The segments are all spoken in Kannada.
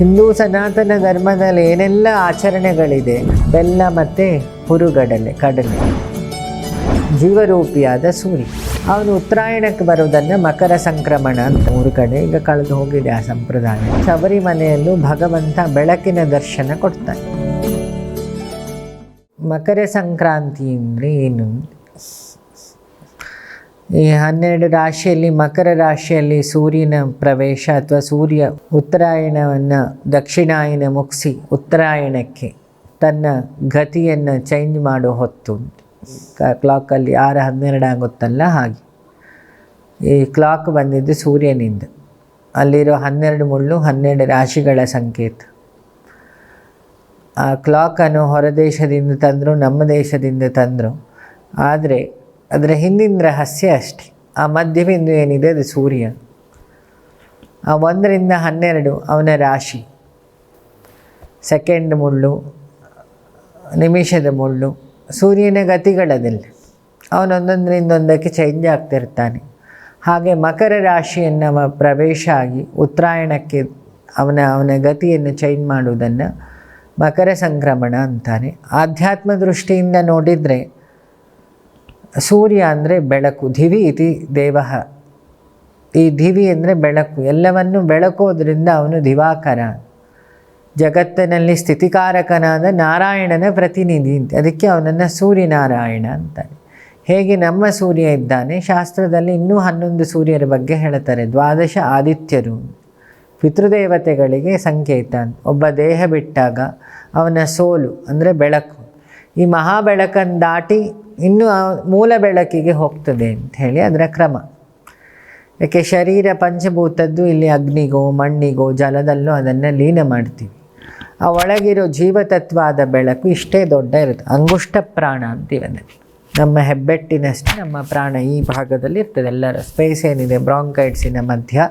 ಹಿಂದೂ ಸನಾತನ ಧರ್ಮದಲ್ಲಿ ಏನೆಲ್ಲ ಆಚರಣೆಗಳಿದೆ? ಬೆಲ್ಲ ಮತ್ತು ಹುರುಗಡಲೆ, ಕಡಲೆ. ಜೀವರೂಪಿಯಾದ ಸೂರ್ಯ. ಅವನು ಉತ್ತರಾಯಣಕ್ಕೆ ಬರುವುದನ್ನು ಮಕರ ಸಂಕ್ರಮಣ ಅಂತ ಮೂರು ಕಡೆ ಈಗ ಕಳೆದು ಹೋಗಿದೆ ಆ ಸಂಪ್ರದಾಯ. ಶಬರಿಮಲೆಯಲ್ಲೂ ಭಗವಂತ ಬೆಳಕಿನ ದರ್ಶನ ಕೊಡ್ತಾನೆ. ಮಕರ ಸಂಕ್ರಾಂತಿ ಅಂದರೆ ಏನು? ಈ ಹನ್ನೆರಡು ರಾಶಿಯಲ್ಲಿ ಮಕರ ರಾಶಿಯಲ್ಲಿ ಸೂರ್ಯನ ಪ್ರವೇಶ ಅಥವಾ ಸೂರ್ಯ ಉತ್ತರಾಯಣವನ್ನು ದಕ್ಷಿಣಾಯನ ಮುಗಿಸಿ ಉತ್ತರಾಯಣಕ್ಕೆ ತನ್ನ ಗತಿಯನ್ನು ಚೇಂಜ್ ಮಾಡೋ ಹೊತ್ತು. ಕ್ಲಾಕಲ್ಲಿ ಆರು, ಹನ್ನೆರಡು ಆಗುತ್ತಲ್ಲ ಹಾಗೆ. ಈ ಕ್ಲಾಕ್ ಬಂದಿದ್ದು ಸೂರ್ಯನಿಂದ. ಅಲ್ಲಿರೋ ಹನ್ನೆರಡು ಮುಳ್ಳು ಹನ್ನೆರಡು ರಾಶಿಗಳ ಸಂಕೇತ. ಆ ಕ್ಲಾಕನ್ನು ಹೊರದೇಶದಿಂದ ತಂದರು, ನಮ್ಮ ದೇಶದಿಂದ ತಂದರು. ಆದರೆ ಅದರ ಹಿಂದಿನ ರಹಸ್ಯ ಅಷ್ಟೆ. ಆ ಮಧ್ಯಬಿಂದು ಏನಿದೆ? ಅದು ಸೂರ್ಯ. ಆ ಒಂದರಿಂದ ಹನ್ನೆರಡು ಅವನ ರಾಶಿ. ಸೆಕೆಂಡ್ ಮುಳ್ಳು, ನಿಮಿಷದ ಮುಳ್ಳು. ಸೂರ್ಯನ ಗತಿಗಳದಿಲ್ಲ. ಅವನೊಂದೊಂದರಿಂದ ಒಂದಕ್ಕೆ ಚೇಂಜ್ ಆಗ್ತಿರ್ತಾನೆ ಹಾಗೆ ಮಕರ ರಾಶಿಯನ್ನು ಪ್ರವೇಶ ಆಗಿ ಉತ್ತರಾಯಣಕ್ಕೆ ಅವನ ಅವನ ಗತಿಯನ್ನು ಚೇಂಜ್ ಮಾಡುವುದನ್ನು ಮಕರ ಸಂಕ್ರಮಣ ಅಂತಾನೆ. ಆಧ್ಯಾತ್ಮ ದೃಷ್ಟಿಯಿಂದ ನೋಡಿದರೆ ಸೂರ್ಯ ಅಂದರೆ ಬೆಳಕು, ದಿವಿ ಇತಿ ದೇವ. ಈ ದಿವಿ ಅಂದರೆ ಬೆಳಕು. ಎಲ್ಲವನ್ನು ಬೆಳಕೋದ್ರಿಂದ ಅವನು ದಿವಾಕರ. ಜಗತ್ತಿನಲ್ಲಿ ಸ್ಥಿತಿಕಾರಕನಾದ ನಾರಾಯಣನ ಪ್ರತಿನಿಧಿ. ಅಂತ ಅದಕ್ಕೆ ಅವನನ್ನು ಸೂರ್ಯನಾರಾಯಣ ಅಂತಾರೆ. ಹೇಗೆ ನಮ್ಮ ಸೂರ್ಯ ಇದ್ದಾನೆ? ಶಾಸ್ತ್ರದಲ್ಲಿ ಇನ್ನೂ ಹನ್ನೊಂದು ಸೂರ್ಯರ ಬಗ್ಗೆ ಹೇಳ್ತಾರೆ. ದ್ವಾದಶ ಆದಿತ್ಯರು. ಪಿತೃದೇವತೆಗಳಿಗೆ ಸಂಕೇತ. ಒಬ್ಬ ದೇಹ ಬಿಟ್ಟಾಗ ಅವನ ಸೋಲು ಅಂದರೆ ಬೆಳಕು. ಈ ಮಹಾ ಬೆಳಕನ್ನು ದಾಟಿ ಇನ್ನೂ ಮೂಲ ಬೆಳಕಿಗೆ ಹೋಗ್ತದೆ ಅಂತ ಹೇಳಿ ಅದರ ಕ್ರಮ. ಯಾಕೆ ಶರೀರ ಪಂಚಭೂತದ್ದು ಇಲ್ಲಿ ಅಗ್ನಿಗೋ, ಮಣ್ಣಿಗೋ, ಜಲದಲ್ಲೋ ಅದನ್ನು ಲೀನ ಮಾಡ್ತೀವಿ. ಆ ಒಳಗಿರೋ ಜೀವತತ್ವಾದ ಬೆಳಕು ಇಷ್ಟೇ ದೊಡ್ಡ ಇರುತ್ತೆ. ಅಂಗುಷ್ಟ ಪ್ರಾಣ ಅಂತೀವಿ ನಮ್ಮ ಹೆಬ್ಬೆಟ್ಟಿನಷ್ಟು ನಮ್ಮ ಪ್ರಾಣ ಈ ಭಾಗದಲ್ಲಿ ಇರ್ತದೆ. ಎಲ್ಲರ ಸ್ಪೇಸ್ ಏನಿದೆ ಬ್ರಾಂಕೈಟ್ಸಿನ ಮಧ್ಯ.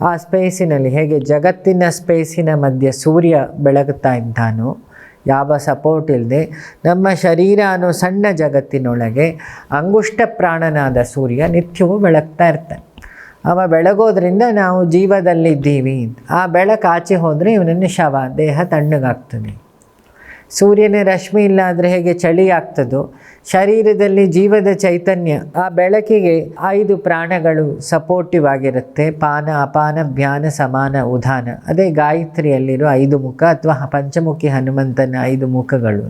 ಆ ಸ್ಪೇಸಿನಲ್ಲಿ ಹೇಗೆ ಜಗತ್ತಿನ ಸ್ಪೇಸಿನ ಮಧ್ಯ ಸೂರ್ಯ ಬೆಳಗುತ್ತಾ ಇದ್ದಾನೋ ಯಾವ ಸಪೋರ್ಟ್ ಇಲ್ಲದೆ ನಮ್ಮ ಶರೀರ ಅನ್ನೋ ಸಣ್ಣ ಜಗತ್ತಿನೊಳಗೆ ಅಂಗುಷ್ಟ ಪ್ರಾಣನಾದ ಸೂರ್ಯ ನಿತ್ಯವೂ ಬೆಳಗ್ತಾ ಇರ್ತಾನೆ. ಅವ ಬೆಳಗೋದ್ರಿಂದ ನಾವು ಜೀವದಲ್ಲಿದ್ದೀವಿ ಆ ಬೆಳಕು ಆಚೆ ಹೋದರೆ ಇವನನ್ನು ಶವ, ದೇಹ ತಣ್ಣಗಾಗ್ತದೆ. ಸೂರ್ಯನ ರಶ್ಮಿ ಇಲ್ಲ ಆದರೆ ಹೇಗೆ ಚಳಿ ಆಗ್ತದೋ, ಶರೀರದಲ್ಲಿ ಜೀವದ ಚೈತನ್ಯ, ಆ ಬೆಳಕಿಗೆ ಐದು ಪ್ರಾಣಗಳು ಸಪೋರ್ಟಿವ್ ಆಗಿರುತ್ತೆ. ಪಾನ, ಅಪಾನ ಜ್ಞಾನ ಸಮಾನ ಉದಾನ ಅದೇ ಗಾಯತ್ರಿಯಲ್ಲಿರೋ ಐದು ಮುಖ ಅಥವಾ ಪಂಚಮುಖಿ ಹನುಮಂತನ ಐದು ಮುಖಗಳು.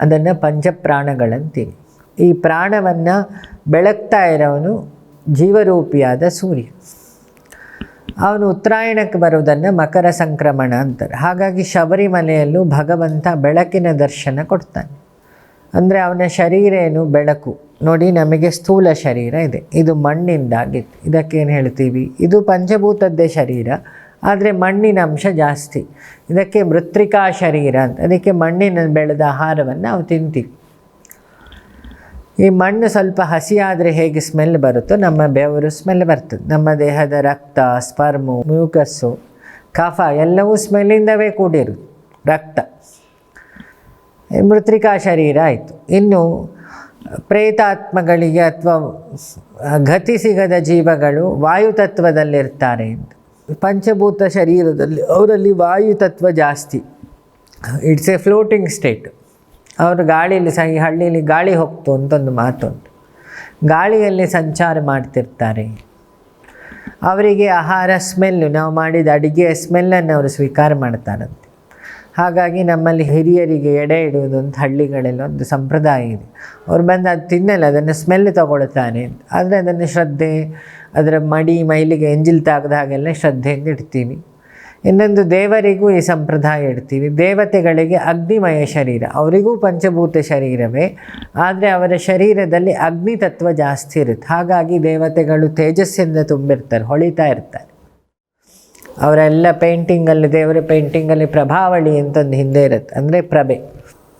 ಅದನ್ನು ಪಂಚಪ್ರಾಣಗಳಂತೀವಿ. ಈ ಪ್ರಾಣವನ್ನು ಬೆಳಗ್ತಾ ಇರೋವನು ಜೀವರೂಪಿಯಾದ ಸೂರ್ಯ. ಅವನು ಉತ್ತರಾಯಣಕ್ಕೆ ಬರುವುದನ್ನು ಮಕರ ಸಂಕ್ರಮಣ ಅಂತಾರೆ. ಹಾಗಾಗಿ ಶಬರಿಮಲೆಯಲ್ಲೂ ಭಗವಂತ ಬೆಳಕಿನ ದರ್ಶನ ಕೊಡ್ತಾನೆ. ಅಂದರೆ ಅವನ ಶರೀರ ಏನು? ಬೆಳಕು. ನೋಡಿ, ನಮಗೆ ಸ್ಥೂಲ ಶರೀರ ಇದೆ. ಇದು ಮಣ್ಣಿಂದಾಗಿತ್ತು ಇದಕ್ಕೇನು ಹೇಳ್ತೀವಿ? ಇದು ಪಂಚಭೂತದ್ದೇ ಶರೀರ. ಆದರೆ ಮಣ್ಣಿನ ಅಂಶ ಜಾಸ್ತಿ. ಇದಕ್ಕೆ ಮೃತ್ರಿಕಾ ಶರೀರ ಅಂತ. ಅದಕ್ಕೆ ಮಣ್ಣಿನ ಬೆಳೆದ ಆಹಾರವನ್ನು ನಾವು ತಿಂತೀವಿ. ಈ ಮಣ್ಣು ಸ್ವಲ್ಪ ಹಸಿಯಾದರೆ ಹೇಗೆ ಸ್ಮೆಲ್ ಬರುತ್ತೋ ನಮ್ಮ ಬೆವರು ಸ್ಮೆಲ್ ಬರ್ತದೆ. ನಮ್ಮ ದೇಹದ ರಕ್ತ ಸ್ಪರ್ಮು ಮ್ಯೂಕಸ್ಸು ಕಫ ಎಲ್ಲವೂ ಸ್ಮೆಲ್ಲಿಂದವೇ ಕೂಡಿರುತ್ತೆ ರಕ್ತ. ಮೃತ್ರಿಕಾ ಶರೀರ ಆಯಿತು. ಇನ್ನು ಪ್ರೇತಾತ್ಮಗಳಿಗೆ ಅಥವಾ ಗತಿ ಸಿಗದ ಜೀವಗಳು ವಾಯುತತ್ವದಲ್ಲಿರ್ತಾರೆ ಪಂಚಭೂತ ಶರೀರದಲ್ಲಿ ಅವರಲ್ಲಿ ವಾಯುತತ್ವ ಜಾಸ್ತಿ. ಇಟ್ಸ್ ಎ ಫ್ಲೋಟಿಂಗ್ ಸ್ಟೇಟ್ ಅವರು ಗಾಳಿಯಲ್ಲಿ ಸಹ ಈ ಹಳ್ಳಿಯಲ್ಲಿ ಗಾಳಿ ಹೋಗ್ತು ಅಂತ ಒಂದು ಮಾತುಂಟು. ಗಾಳಿಯಲ್ಲಿ ಸಂಚಾರ ಮಾಡ್ತಿರ್ತಾರೆ. ಅವರಿಗೆ ಆಹಾರ ಸ್ಮೆಲ್ಲು ನಾವು ಮಾಡಿದ ಅಡುಗೆಯ ಸ್ಮೆಲ್ಲನ್ನು ಅವರು ಸ್ವೀಕಾರ ಮಾಡ್ತಾರಂತೆ. ಹಾಗಾಗಿ ನಮ್ಮಲ್ಲಿ ಹಿರಿಯರಿಗೆ ಎಡೆ ಇಡುವುದು ಅಂತ ಹಳ್ಳಿಗಳಲ್ಲಿ ಒಂದು ಸಂಪ್ರದಾಯ ಇದೆ. ಅವ್ರು ಬಂದು ಅದು ತಿನ್ನಲ್ಲ, ಅದನ್ನು ಸ್ಮೆಲ್ ತಗೊಳ್ತಾನೆ ಆದರೆ ಅದನ್ನು ಶ್ರದ್ಧೆ, ಅದರ ಮಡಿ, ಮೈಲಿಗೆ ಎಂಜಿಲ್ ತಾಗದ ಹಾಗೆಲ್ಲ ಶ್ರದ್ಧೆಯಿಂದ ಇಡ್ತೀವಿ. ಇನ್ನೊಂದು ದೇವರಿಗೂ ಈ ಸಂಪ್ರದಾಯ ಇಡ್ತೀವಿ. ದೇವತೆಗಳಿಗೆ ಅಗ್ನಿಮಯ ಶರೀರ. ಅವರಿಗೂ ಪಂಚಭೂತ ಶರೀರವೇ. ಆದರೆ ಅವರ ಶರೀರದಲ್ಲಿ ಅಗ್ನಿ ತತ್ವ ಜಾಸ್ತಿ ಇರುತ್ತೆ. ಹಾಗಾಗಿ ದೇವತೆಗಳು ತೇಜಸ್ಸಿಂದ ತುಂಬಿರ್ತಾರೆ, ಹೊಳಿತಾ ಇರ್ತಾರೆ. ಅವರೆಲ್ಲ ಪೇಂಟಿಂಗಲ್ಲಿ ದೇವರ ಪೇಂಟಿಂಗಲ್ಲಿ ಪ್ರಭಾವಳಿ ಅಂತ ಒಂದು ಹಿಂದೆ ಇರುತ್ತೆ. ಅಂದರೆ ಪ್ರಭೆ.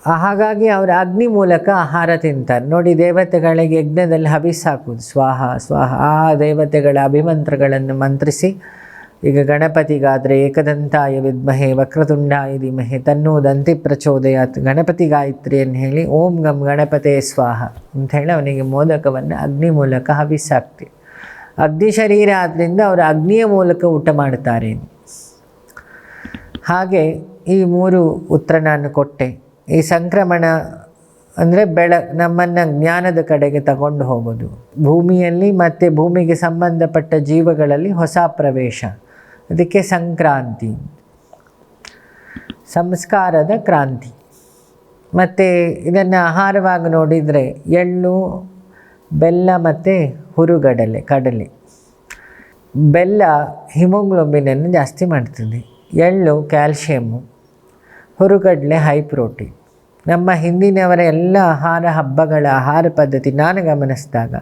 ಹಾಗಾಗಿ ಅವರ ಅಗ್ನಿ ಮೂಲಕ ಆಹಾರ ತಿಂತಾರೆ. ನೋಡಿ, ದೇವತೆಗಳಿಗೆ ಯಜ್ಞದಲ್ಲಿ ಹವಿಸ್ ಹಾಕೋದು ಸ್ವಾಹ ಸ್ವಾಹ. ಆ ದೇವತೆಗಳ ಅಭಿಮಂತ್ರಗಳನ್ನು ಮಂತ್ರಿಸಿ ಈಗ ಗಣಪತಿಗಾದರೆ ಏಕದಂತಾಯ ವಿದ್ಮಹೆ ವಕ್ರತುಂಡಾಯ ಧೀಮಹೆ ತನ್ನೋದಂತಿ ಪ್ರಚೋದಯಾತ್. ಗಣಪತಿ ಗಾಯತ್ರಿಯನ್ನು ಹೇಳಿ, ಓಂ ಗಂ ಗಣಪತೆ ಸ್ವಾಹ ಅಂತ ಹೇಳಿ ಅವನಿಗೆ ಮೋದಕವನ್ನು ಅಗ್ನಿ ಮೂಲಕ ಹವಿಸಾಕ್ತಿ. ಅಗ್ನಿ ಶರೀರ ಆದ್ದರಿಂದ ಅವರು ಅಗ್ನಿಯ ಮೂಲಕ ಊಟ ಮಾಡ್ತಾರೆ ಹಾಗೆ ಈ ಮೂರು ಉತ್ತರ ನಾನು ಕೊಟ್ಟೆ. ಈ ಸಂಕ್ರಮಣ ಅಂದರೆ ಬೆಳ, ನಮ್ಮನ್ನು ಜ್ಞಾನದ ಕಡೆಗೆ ತಗೊಂಡು ಹೋಗೋದು. ಭೂಮಿಯಲ್ಲಿ ಮತ್ತು ಭೂಮಿಗೆ ಸಂಬಂಧಪಟ್ಟ ಜೀವಗಳಲ್ಲಿ ಹೊಸ ಪ್ರವೇಶ. ಅದಕ್ಕೆ ಸಂಕ್ರಾಂತಿ. ಸಂಸ್ಕಾರದ ಕ್ರಾಂತಿ. ಮತ್ತು ಇದನ್ನು ಆಹಾರವಾಗಿ ನೋಡಿದರೆ ಎಳ್ಳು, ಬೆಲ್ಲ ಮತ್ತು ಹುರುಗಡಲೆ, ಕಡಲೆ. ಬೆಲ್ಲ ಹಿಮೋಗ್ಲೋಬಿನನ್ನು ಜಾಸ್ತಿ ಮಾಡ್ತದೆ. ಎಳ್ಳು ಕ್ಯಾಲ್ಶಿಯಮ್ಮು ಹುರುಗಡಲೆ, ಹೈ ಪ್ರೋಟೀನ್. ನಮ್ಮ ಹಿಂದಿನವರ ಎಲ್ಲ ಆಹಾರ ಹಬ್ಬಗಳ ಆಹಾರ ಪದ್ಧತಿ ನಾನು ಗಮನಿಸಿದಾಗ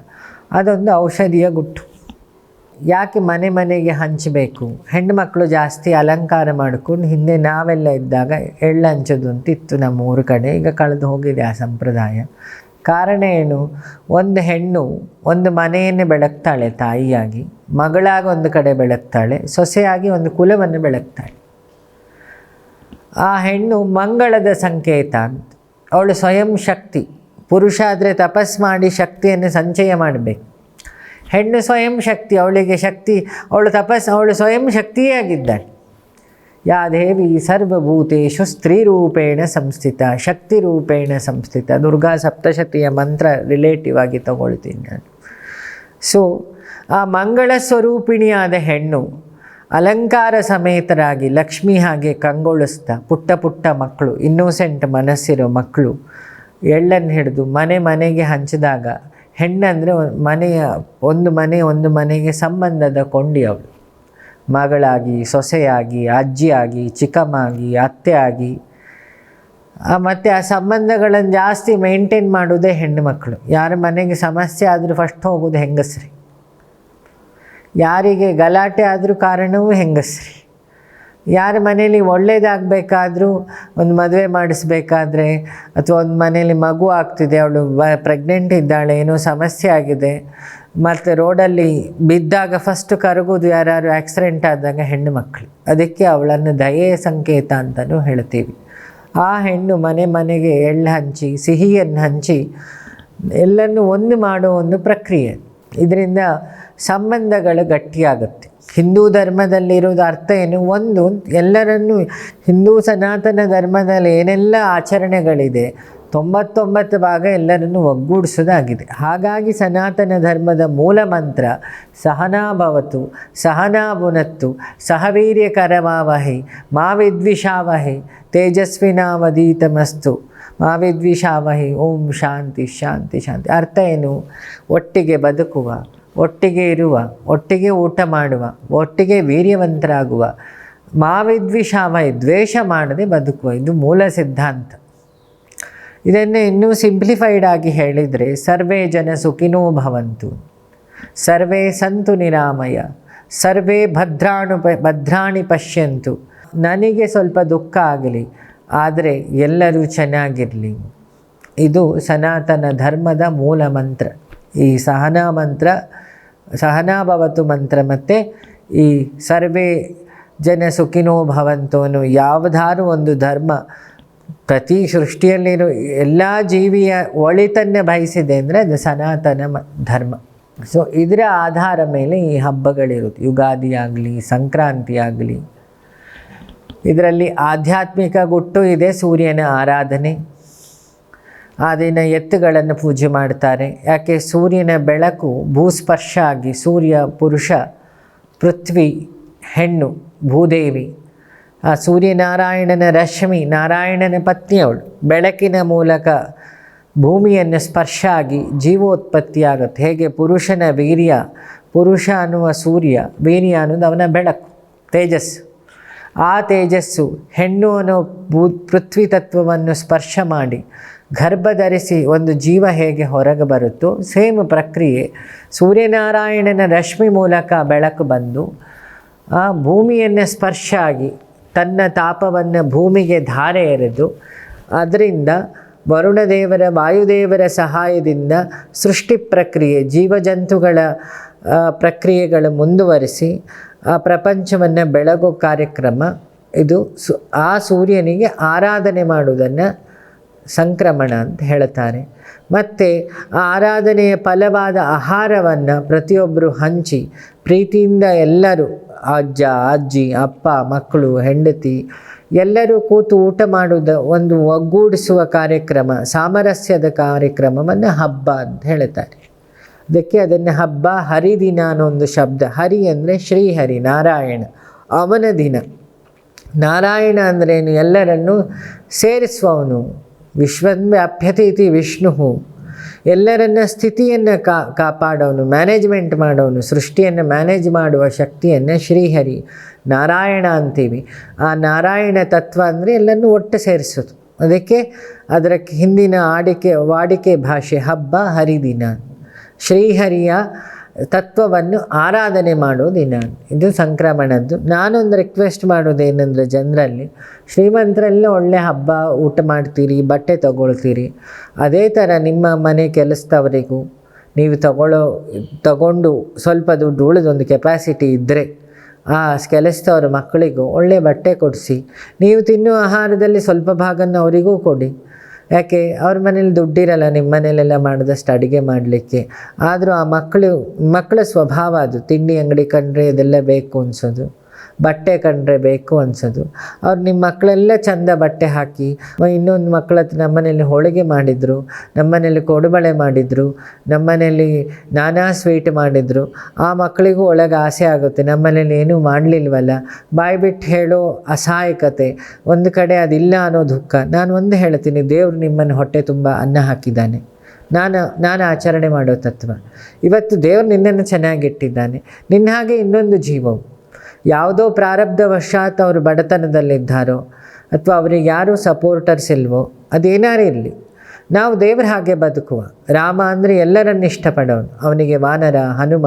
ಅದೊಂದು ಔಷಧಿಯ ಗುಟ್ಟು. ಯಾಕೆ ಮನೆ ಮನೆಗೆ ಹಂಚಬೇಕು? ಹೆಣ್ಣು ಮಕ್ಕಳು ಜಾಸ್ತಿ ಅಲಂಕಾರ ಮಾಡ್ಕೊಂಡು ಹಿಂದೆ ನಾವೆಲ್ಲ ಇದ್ದಾಗ ಎಳ್ಳು ಹಂಚೋದು ಅಂತ ಇತ್ತು ನಮ್ಮ ಊರ ಕಡೆ. ಈಗ ಕಳೆದು ಹೋಗಿದೆ ಆ ಸಂಪ್ರದಾಯ. ಕಾರಣ ಏನು? ಒಂದು ಹೆಣ್ಣು ಒಂದು ಮನೆಯನ್ನೇ ಬೆಳಗ್ತಾಳೆ ತಾಯಿಯಾಗಿ, ಮಗಳಾಗಿ ಒಂದು ಕಡೆ ಬೆಳಗ್ತಾಳೆ, ಸೊಸೆಯಾಗಿ ಒಂದು ಕುಲವನ್ನು ಬೆಳಗ್ತಾಳೆ. ಆ ಹೆಣ್ಣು ಮಂಗಳದ ಸಂಕೇತ ಅಂತ. ಅವಳು ಸ್ವಯಂ ಶಕ್ತಿ. ಪುರುಷ ಆದರೆ ತಪಸ್ ಮಾಡಿ ಶಕ್ತಿಯನ್ನು ಸಂಚಯ ಮಾಡಬೇಕು. ಹೆಣ್ಣು ಸ್ವಯಂ ಶಕ್ತಿ, ಅವಳಿಗೆ ಶಕ್ತಿ, ಅವಳು ತಪಸ್, ಅವಳು ಸ್ವಯಂ ಶಕ್ತಿಯೇ ಆಗಿದ್ದಾಳೆ ಯಾ ದೇವಿ ಸರ್ವಭೂತೇಶು ಸ್ತ್ರೀರೂಪೇಣ ಸಂಸ್ಥಿತ ಶಕ್ತಿ ರೂಪೇಣ ಸಂಸ್ಥಿತ. ದುರ್ಗಾ ಸಪ್ತಶತಿಯ ಮಂತ್ರ ರಿಲೇಟಿವ್ ಆಗಿ ತಗೊಳ್ತೀನಿ ನಾನು. ಸೊ ಆ ಮಂಗಳ ಸ್ವರೂಪಿಣಿಯಾದ ಹೆಣ್ಣು ಅಲಂಕಾರ ಸಮೇತರಾಗಿ ಲಕ್ಷ್ಮಿ ಹಾಗೆ ಕಂಗೊಳಿಸ್ತಾ ಪುಟ್ಟ ಪುಟ್ಟ ಮಕ್ಕಳು ಇನ್ನೋಸೆಂಟ್ ಮನಸ್ಸಿರೋ ಮಕ್ಕಳು, ಎಳ್ಳನ್ನು ಹಿಡಿದು ಮನೆ ಮನೆಗೆ ಹಂಚಿದಾಗ ಹೆಣ್ಣಂದರೆ ಮನೆಯ, ಒಂದು ಮನೆ ಒಂದು ಮನೆಗೆ ಸಂಬಂಧದ ಕೊಂಡಿ ಅವಳು ಮಗಳಾಗಿ, ಸೊಸೆಯಾಗಿ, ಅಜ್ಜಿಯಾಗಿ, ಚಿಕ್ಕಮ್ಮಾಗಿ ಅತ್ತೆ ಆಗಿ ಮತ್ತು ಆ ಸಂಬಂಧಗಳನ್ನು ಜಾಸ್ತಿ ಮೇಂಟೈನ್ ಮಾಡೋದೇ ಹೆಣ್ಣು ಮಕ್ಕಳು. ಯಾರ ಮನೆಗೆ ಸಮಸ್ಯೆ ಆದರೂ ಫಸ್ಟ್ ಹೋಗೋದು ಹೆಂಗಸ್ರಿ. ಯಾರಿಗೆ ಗಲಾಟೆ ಆದರೂ ಕಾರಣವೂ ಹೆಂಗಸ್ರಿ. ಯಾರ ಮನೇಲಿ ಒಳ್ಳೇದಾಗಬೇಕಾದ್ರೂ ಒಂದು ಮದುವೆ ಮಾಡಿಸ್ಬೇಕಾದ್ರೆ ಅಥವಾ ಒಂದು ಮನೇಲಿ ಮಗು ಆಗ್ತಿದೆ, ಅವಳು ಬ ಪ್ರೆಗ್ನೆಂಟ್ ಇದ್ದಾಳೆ, ಏನೋ ಸಮಸ್ಯೆ ಆಗಿದೆ, ಮತ್ತು ರೋಡಲ್ಲಿ ಬಿದ್ದಾಗ ಫಸ್ಟ್ ಕರಗೋದು ಯಾರು ಆಕ್ಸಿಡೆಂಟ್ ಆದಾಗ ಹೆಣ್ಣು ಮಕ್ಕಳು ಅದಕ್ಕೆ ಅವಳನ್ನು ದಯೆಯ ಸಂಕೇತ ಅಂತಲೂ ಹೇಳ್ತೀವಿ. ಆ ಹೆಣ್ಣು ಮನೆ ಮನೆಗೆ ಎಳ್ಳು ಹಂಚಿ, ಸಿಹಿಯನ್ನು ಹಂಚಿ ಎಲ್ಲನ್ನು ಒಂದು ಮಾಡೋ ಒಂದು ಪ್ರಕ್ರಿಯೆ. ಇದರಿಂದ ಸಂಬಂಧಗಳು ಗಟ್ಟಿಯಾಗುತ್ತೆ. ಹಿಂದೂ ಧರ್ಮದಲ್ಲಿರುವುದು ಅರ್ಥ ಏನು? ಒಂದು, ಎಲ್ಲರನ್ನೂ ಹಿಂದೂ ಸನಾತನ ಧರ್ಮದಲ್ಲಿ ಏನೆಲ್ಲ ಆಚರಣೆಗಳಿದೆ, ತೊಂಬತ್ತೊಂಬತ್ತು ಭಾಗ ಎಲ್ಲರನ್ನು ಒಗ್ಗೂಡಿಸೋದಾಗಿದೆ. ಹಾಗಾಗಿ ಸನಾತನ ಧರ್ಮದ ಮೂಲ ಮಂತ್ರ ಸಹನಾಭವತು ಸಹನಾಭುನತ್ತು ಸಹವೀರ್ಯಕರವಾವಹಿ ಮಾ ವಿದ್ವಿಷಾವಹೆ ತೇಜಸ್ವಿನಾವಧೀತಮಸ್ತು. ಮಾ ವಿದ್ವಿಷಾವಹೆ ಓಂ ಶಾಂತಿ ಶಾಂತಿ ಶಾಂತಿ. ಅರ್ಥ ಏನು? ಒಟ್ಟಿಗೆ ಬದುಕುವ, ಒಟ್ಟಿಗೆ ಇರುವ, ಒಟ್ಟಿಗೆ ಊಟ ಮಾಡುವ, ಒಟ್ಟಿಗೆ ವೀರ್ಯವಂತರಾಗುವ ಮಾ ವಿದ್ವಿಷಾವಹೆ ದ್ವೇಷ ಮಾಡದೆ ಬದುಕುವ. ಇದು ಮೂಲ ಸಿದ್ಧಾಂತ. ಇದನ್ನು ಇನ್ನೂ ಸಿಂಪ್ಲಿಫೈಡ್ ಆಗಿ ಹೇಳಿದರೆ, ಸರ್ವೇ ಜನ ಸುಖಿನೋ ಭವಂತು. ಸರ್ವೇ ಸಂತು ನಿರಾಮಯ. ಸರ್ವೇ ಭದ್ರಾಣು ಭದ್ರಾಣಿ ಪಶ್ಯಂತು. ನನಗೆ ಸ್ವಲ್ಪ ದುಃಖ ಆಗಲಿ ಆದರೆ ಎಲ್ಲರೂ ಚೆನ್ನಾಗಿರಲಿ. ಇದು ಸನಾತನ ಧರ್ಮದ ಮೂಲ ಮಂತ್ರ. ಈ ಸಹನಾ ಮಂತ್ರ ಸಹನಾಭವತು ಮಂತ್ರ ಮತ್ತು ಈ ಸರ್ವೇ ಜನ ಸುಖಿನೋ ಭವಂತೋನು ಯಾವುದಾದ್ರೂ ಒಂದು ಧರ್ಮ ಪ್ರತಿ ಸೃಷ್ಟಿಯಲ್ಲಿರೋ ಎಲ್ಲ ಜೀವಿಯ ಒಳಿತನ್ನೇ ಬಯಸಿದೆ ಅಂದರೆ ಅದು ಸನಾತನ ಮ, ಧರ್ಮ. ಸೊ ಇದರ ಆಧಾರ ಮೇಲೆ ಈ ಹಬ್ಬಗಳಿರುತ್ತೆ. ಯುಗಾದಿ ಆಗಲಿ, ಸಂಕ್ರಾಂತಿ ಆಗಲಿ ಇದರಲ್ಲಿ ಆಧ್ಯಾತ್ಮಿಕ ಗುಟ್ಟು ಇದೆ, ಸೂರ್ಯನ ಆರಾಧನೆ. ಆ ದಿನ ಎತ್ತುಗಳನ್ನು ಪೂಜೆ ಮಾಡ್ತಾರೆ. ಯಾಕೆ? ಸೂರ್ಯನ ಬೆಳಕು ಭೂಸ್ಪರ್ಶ ಆಗಿ, ಸೂರ್ಯ, ಪುರುಷ, ಪೃಥ್ವಿ, ಹೆಣ್ಣು, ಭೂದೇವಿ, ಆ ಸೂರ್ಯನಾರಾಯಣನ ರಶ್ಮಿ, ನಾರಾಯಣನ ಪತ್ನಿಯವಳು. ಬೆಳಕಿನ ಮೂಲಕ ಭೂಮಿಯನ್ನು ಸ್ಪರ್ಶ ಆಗಿ ಜೀವೋತ್ಪತ್ತಿ ಆಗುತ್ತೆ. ಹೇಗೆ? ಪುರುಷನ ವೀರ್ಯ, ಪುರುಷ ಅನ್ನುವ ಸೂರ್ಯ, ವೀರ್ಯ ಅನ್ನೋದು ಅವನ ಬೆಳಕು, ತೇಜಸ್ಸು. ಆ ತೇಜಸ್ಸು ಹೆಣ್ಣು ಅನ್ನೋ ಪೃಥ್ವಿ ತತ್ವವನ್ನು ಸ್ಪರ್ಶ ಮಾಡಿ ಗರ್ಭ ಧರಿಸಿ ಒಂದು ಜೀವ ಹೇಗೆ ಹೊರಗೆ ಬರುತ್ತೋ ಸೇಮ್ ಪ್ರಕ್ರಿಯೆ ಸೂರ್ಯನಾರಾಯಣನ ರಶ್ಮಿ ಮೂಲಕ ಬೆಳಕು ಬಂದು ಆ ಭೂಮಿಯನ್ನು ಸ್ಪರ್ಶ ಆಗಿ ತನ್ನ ತಾಪವನ್ನು ಭೂಮಿಗೆ ಧಾರೆ ಎರೆದು ಅದರಿಂದ ವರುಣದೇವರ ವಾಯುದೇವರ ಸಹಾಯದಿಂದ ಸೃಷ್ಟಿ ಪ್ರಕ್ರಿಯೆ ಜೀವಜಂತುಗಳ ಪ್ರಕ್ರಿಯೆಗಳು ಮುಂದುವರಿಸಿ ಆ ಪ್ರಪಂಚವನ್ನು ಬೆಳಗೋ ಕಾರ್ಯಕ್ರಮ ಇದು ಸು, ಆ ಸೂರ್ಯನಿಗೆ ಆರಾಧನೆ ಮಾಡುವುದನ್ನು ಸಂಕ್ರಮಣ ಅಂತ ಹೇಳ್ತಾರೆ. ಮತ್ತು ಆ ಆರಾಧನೆಯ ಫಲವಾದ ಆಹಾರವನ್ನು ಪ್ರತಿಯೊಬ್ಬರು ಹಂಚಿ, ಪ್ರೀತಿಯಿಂದ ಎಲ್ಲರೂ ಅಜ್ಜ, ಅಜ್ಜಿ, ಅಪ್ಪ, ಮಕ್ಕಳು, ಹೆಂಡತಿ ಎಲ್ಲರೂ ಕೂತು ಊಟ ಮಾಡುವುದ ಒಂದು ಒಗ್ಗೂಡಿಸುವ ಕಾರ್ಯಕ್ರಮ, ಸಾಮರಸ್ಯದ ಕಾರ್ಯಕ್ರಮವನ್ನು ಹಬ್ಬ ಅಂತ ಹೇಳ್ತಾರೆ. ಅದಕ್ಕೆ ಅದನ್ನು ಹಬ್ಬ ಹರಿದಿನ ಅನ್ನೋ ಒಂದು ಶಬ್ದ. ಹರಿ ಅಂದರೆ ಶ್ರೀಹರಿ ನಾರಾಯಣ. ಅವನ ದಿನ. ನಾರಾಯಣ ಅಂದ್ರೇನು ಎಲ್ಲರನ್ನು ಸೇರಿಸುವವನು. ವಿಶ್ವವ್ಯಾಪ್ಯತೆ ಇತಿ ವಿಷ್ಣು ಎಲ್ಲರನ್ನ ಸ್ಥಿತಿಯನ್ನು ಕಾ ಕಾಪಾಡೋನು ಮ್ಯಾನೇಜ್ಮೆಂಟ್ ಮಾಡೋನು ಸೃಷ್ಟಿಯನ್ನು ಮ್ಯಾನೇಜ್ ಮಾಡುವ ಶಕ್ತಿಯನ್ನು ಶ್ರೀಹರಿ ನಾರಾಯಣ ಅಂತೀವಿ. ಆ ನಾರಾಯಣ ತತ್ವ ಅಂದರೆ ಎಲ್ಲರನ್ನೂ ಒಟ್ಟು ಸೇರಿಸೋದು. ಅದಕ್ಕೆ ಅದರ ಹಿಂದಿನ ಆಡಿಕೆ, ವಾಡಿಕೆ ಭಾಷೆ ಹಬ್ಬ ಹರಿದಿನ ಶ್ರೀಹರಿಯ ತತ್ವವನ್ನು ಆರಾಧನೆ ಮಾಡೋ ದಿನ ಇದು ಸಂಕ್ರಮಣದ್ದು. ನಾನೊಂದು ರಿಕ್ವೆಸ್ಟ್ ಮಾಡೋದೇನೆಂದರೆ ಜನರಲ್ಲಿ, ಶ್ರೀಮಂತರೆಲ್ಲ ಒಳ್ಳೆ ಹಬ್ಬ ಊಟ ಮಾಡ್ತೀರಿ, ಬಟ್ಟೆ ತಗೊಳ್ತೀರಿ. ಅದೇ ಥರ ನಿಮ್ಮ ಮನೆ ಕೆಲಸದವರಿಗೂ ನೀವು ತಗೊಳ್ಳೋ, ತಗೊಂಡು ಸ್ವಲ್ಪ ದುಡ್ಡು ಉಳಿದೊಂದು ಕೆಪಾಸಿಟಿ ಇದ್ದರೆ ಆ ಕೆಲಸದವ್ರ ಮಕ್ಕಳಿಗೂ ಒಳ್ಳೆ ಬಟ್ಟೆ ಕೊಡಿಸಿ, ನೀವು ತಿನ್ನುವ ಆಹಾರದಲ್ಲಿ ಸ್ವಲ್ಪ ಭಾಗನ ಅವರಿಗೂ ಕೊಡಿ. ಯಾಕೆ ಅವ್ರ ಮನೇಲಿ ದುಡ್ಡಿರಲ್ಲ ನಿಮ್ಮ ಮನೇಲೆಲ್ಲ ಮಾಡಿದಷ್ಟು ಅಡುಗೆ ಮಾಡಲಿಕ್ಕೆ. ಆದರೂ ಆ ಮಕ್ಕಳು ಮಕ್ಕಳ ಸ್ವಭಾವ ಅದು. ತಿಂಡಿ, ಅಂಗಡಿ ಕಂಡ್ರೆ ಇದೆಲ್ಲ ಬೇಕು ಅನ್ಸೋದು. ಬಟ್ಟೆ ಕಂಡ್ರೆ ಬೇಕು ಅನ್ಸೋದು. ಅವ್ರು ನಿಮ್ಮ ಮಕ್ಕಳೆಲ್ಲ ಚಂದ ಬಟ್ಟೆ ಹಾಕಿ ಇನ್ನೊಂದು ಮಕ್ಕಳ ಹತ್ರ ನಮ್ಮನೇಲಿ ಹೋಳಿಗೆ ಮಾಡಿದರು ನಮ್ಮನೇಲಿ ಕೊಡುಬಳೆ ಮಾಡಿದರು ನಮ್ಮನೇಲಿ ನಾನಾ ಸ್ವೀಟ್ ಮಾಡಿದರು, ಆ ಮಕ್ಕಳಿಗೂ ಒಳಗೆ ಆಸೆ ಆಗುತ್ತೆ ನಮ್ಮನೇಲಿ ಏನೂ ಮಾಡಲಿಲ್ವಲ್ಲ. ಬಾಯಿ ಬಿಟ್ಟು ಹೇಳೋ ಅಸಹಾಯಕತೆ, ಒಂದು ಕಡೆ ಅದಿಲ್ಲ ಅನ್ನೋ ದುಃಖ. ನಾನು ಒಂದು ಹೇಳ್ತೀನಿ, ದೇವರು ನಿಮ್ಮನ್ನು ಹೊಟ್ಟೆ ತುಂಬ ಅನ್ನ ಹಾಕಿದ್ದಾನೆ. ನಾನು ನಾನು ಆಚರಣೆ ಮಾಡೋ ತತ್ವ. ಇವತ್ತು ದೇವರು ನಿನ್ನನ್ನು ಚೆನ್ನಾಗಿಟ್ಟಿದ್ದಾನೆ. ನಿನ್ನ ಹಾಗೆ ಇನ್ನೊಂದು ಜೀವವು. ಯಾವುದೋ ಪ್ರಾರಬ್ಧವಶಾತ್ ಅವರು ಬಡತನದಲ್ಲಿದ್ದಾರೋ ಅಥವಾ ಅವರಿಗೆ ಯಾರೂ ಸಪೋರ್ಟರ್ಸ್ ಇಲ್ವೋ ಅದೇನಾರು ಇರಲಿ. ನಾವು ದೇವರ ಹಾಗೆ ಬದುಕುವ. ರಾಮ ಅಂದರೆ ಎಲ್ಲರನ್ನು ಇಷ್ಟಪಡೋನು. ಅವನಿಗೆ ವಾನರ, ಹನುಮ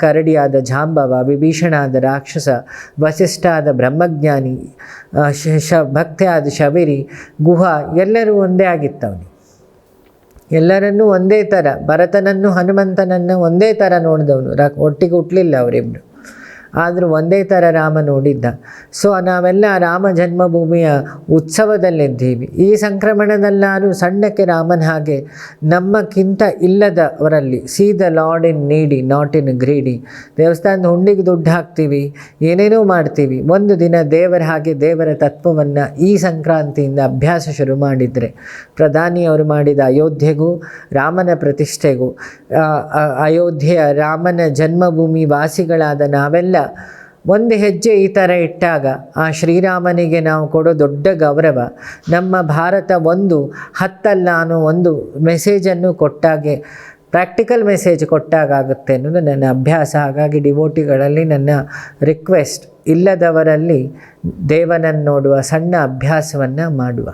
ಕರಡಿಯಾದ ಜಾಂಬವ ವಿಭೀಷಣ ಆದ ರಾಕ್ಷಸ ವಸಿಷ್ಠ ಆದ ಬ್ರಹ್ಮಜ್ಞಾನಿ ಶ ಭಕ್ತಿ ಆದ ಶಬರಿ, ಗುಹ ಎಲ್ಲರೂ ಒಂದೇ ಆಗಿತ್ತವನು. ಎಲ್ಲರನ್ನೂ ಒಂದೇ ಥರ, ಭರತನನ್ನು, ಹನುಮಂತನನ್ನು ಒಂದೇ ಥರ ನೋಡಿದವನು. ರಾ, ಒಟ್ಟಿಗೆ ಹುಟ್ಟಲಿಲ್ಲ ಅವರಿಬ್ಬರು ಆದರೂ ಒಂದೇ ಥರ ರಾಮ ನೋಡಿದ್ದ ಸೊ ನಾವೆಲ್ಲ ರಾಮ ಜನ್ಮಭೂಮಿಯ ಉತ್ಸವದಲ್ಲಿದ್ದೀವಿ. ಈ ಸಂಕ್ರಮಣದಲ್ಲಾದರೂ ಸಣ್ಣಕ್ಕೆ ರಾಮನ ಹಾಗೆ ನಮ್ಮಕ್ಕಿಂತ ಇಲ್ಲದವರಲ್ಲಿ see the lord in needy not in greedy ದೇವಸ್ಥಾನದ ಹುಂಡಿಗೆ ದುಡ್ಡು ಹಾಕ್ತೀವಿ, ಏನೇನೋ ಮಾಡ್ತೀವಿ. ಒಂದು ದಿನ ದೇವರ ಹಾಗೆ ದೇವರ ತತ್ವವನ್ನು ಈ ಸಂಕ್ರಾಂತಿಯಿಂದ ಅಭ್ಯಾಸ ಶುರು ಮಾಡಿದರೆ ಪ್ರಧಾನಿಯವರು ಮಾಡಿದ ಅಯೋಧ್ಯೆಗೂ, ರಾಮನ ಪ್ರತಿಷ್ಠೆಗೂ ಅಯೋಧ್ಯೆಯ ರಾಮನ ಜನ್ಮಭೂಮಿ ವಾಸಿಗಳಾದ ನಾವೆಲ್ಲ ಒಂದು ಹೆಜ್ಜೆ ಈ ಥರ ಇಟ್ಟಾಗ ಆ ಶ್ರೀರಾಮನಿಗೆ ನಾವು ಕೊಡೋ ದೊಡ್ಡ ಗೌರವ, ನಮ್ಮ ಭಾರತ ಒಂದು ಹತ್ತಲ್ಲ ಅನ್ನೋ ಒಂದು ಮೆಸೇಜನ್ನು ಕೊಟ್ಟಾಗೆ ಪ್ರಾಕ್ಟಿಕಲ್ ಮೆಸೇಜ್ ಕೊಟ್ಟಾಗುತ್ತೆ ಅನ್ನೋದು ನನ್ನ ಅಭ್ಯಾಸ. ಹಾಗಾಗಿ ಡಿವೋಟಿಗಳಲ್ಲಿ ನನ್ನ ರಿಕ್ವೆಸ್ಟ್ ಇಲ್ಲದವರಲ್ಲಿ ದೇವನನ್ನು ನೋಡುವ ಸಣ್ಣ ಅಭ್ಯಾಸವನ್ನು ಮಾಡುವ.